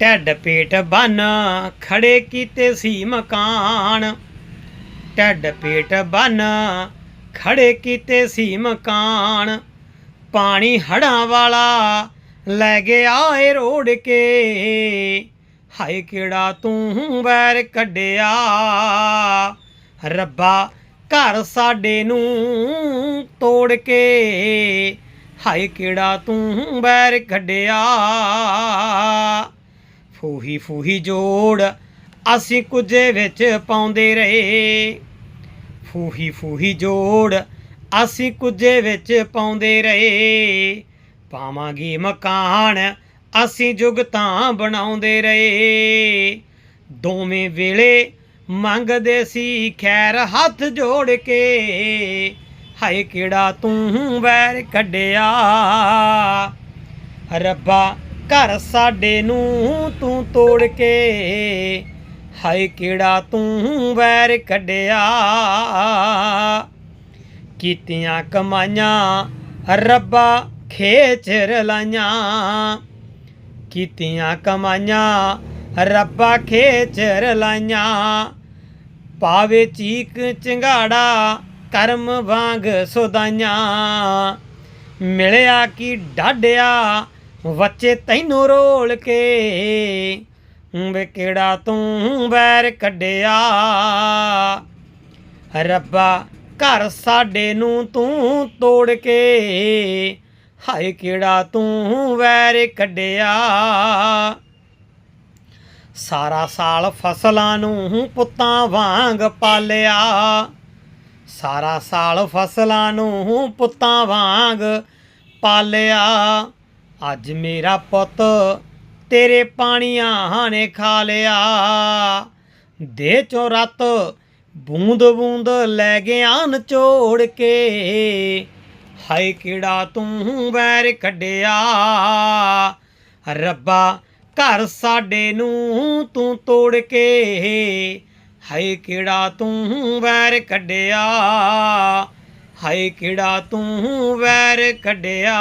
ਢੱਡ ਪੇਟ ਬੰਨ ਖੜੇ ਕੀਤੇ ਸੀ ਮਕਾਨ। ਢੱਡ ਪੇਟ ਬੰਨ ਖੜੇ ਕੀਤੇ ਸੀ ਮਕਾਨ। ਪਾਣੀ ਹੜਾਂ ਵਾਲਾ ਲੈ ਗਿਆ ਏ ਰੋੜ ਕੇ। ਹਾਏ ਕਿਹੜਾ ਤੂੰ ਵੈਰ ਕੱਢਿਆ। ਰੱਬਾ ਘਰ ਸਾਡੇ ਨੂੰ ਤੋੜ ਕੇ। ਹਾਏ ਕਿਹੜਾ ਤੂੰ ਵੈਰ ਕੱਢਿਆ। ਫੂਹੀ ਫੂਹੀ ਜੋੜ ਅਸੀਂ ਕੁਝੇ ਵਿੱਚ ਪਾਉਂਦੇ ਰਹੇ। ਫੂਹੀ ਫੂਹੀ ਜੋੜ ਅਸੀਂ ਕੁਝੇ ਵਿੱਚ ਪਾਉਂਦੇ ਰਹੇ। ਪਾਵਾਂਗੇ ਮਕਾਨ ਅਸੀਂ ਜੁਗ ਤਾਂ ਬਣਾਉਂਦੇ ਰਹੇ। ਦੋਵੇਂ ਵੇਲੇ ਮੰਗਦੇ ਸੀ ਖੈਰ ਹੱਥ ਜੋੜ ਕੇ। ਹਾਏ ਕਿਹੜਾ ਤੂੰ ਵੈਰ ਕੱਢਿਆ। ਰੱਬਾ ਘਰ ਸਾਡੇ ਨੂੰ ਤੂੰ ਤੋੜ ਕੇ। ਹਾਏ ਕਿਹੜਾ ਤੂੰ ਵੈਰ ਕੱਢਿਆ। ਕੀਤੀਆਂ ਕਮਾਈਆਂ ਰੱਬਾ ਖੇਚ ਰਲਾਈਆਂ। ਕੀਤੀਆਂ ਕਮਾਈਆਂ ਰੱਬਾ ਖੇਚ ਰਲਾਈਆਂ। ਪਾਵੇ ਚੀਕ ਚੰਗਾੜਾ ਕਰਮ ਵਾਂਗ ਸੁਦਾਈਆਂ। ਮਿਲਿਆ ਕੀ ਡਾਡਿਆ ਬੱਚੇ ਤੈਨੂੰ ਰੋਲ ਕੇ। ਵੇ ਕਿਹੜਾ ਤੂੰ ਵੈਰ ਕੱਢਿਆ? ਰੱਬਾ, ਘਰ ਸਾਡੇ ਨੂੰ ਤੂੰ ਤੋੜ ਕੇ। ਹਾਏ, ਕਿਹੜਾ ਤੂੰ ਵੈਰ ਕੱਢਿਆ? ਸਾਰਾ ਸਾਲ ਫਸਲਾਂ ਨੂੰ ਪੁੱਤਾਂ ਵਾਂਗ ਪਾਲਿਆ। ਸਾਰਾ ਸਾਲ ਫਸਲਾਂ ਨੂੰ ਪੁੱਤਾਂ ਵਾਂਗ ਪਾਲਿਆ। ਅੱਜ ਮੇਰਾ ਪੁੱਤ ਤੇਰੇ ਪਾਣੀਆਂ ਨੇ ਖਾ ਲਿਆ। ਦੇ ਚੋ ਰਤ ਬੂੰਦ ਬੂੰਦ ਲੈ ਗਿਆ ਨਚੋੜ ਕੇ। ਹਾਏ ਕਿਹੜਾ ਤੂੰ ਵੈਰ ਕੱਢਿਆ ਰੱਬਾ ਘਰ ਸਾਡੇ ਨੂੰ ਤੂੰ ਤੋੜ ਕੇ। ਹਾਏ ਕਿਹੜਾ ਤੂੰ ਵੈਰ ਕੱਢਿਆ ਹਾਏ ਕਿਹੜਾ ਤੂੰ ਵੈਰ ਕੱਢਿਆ?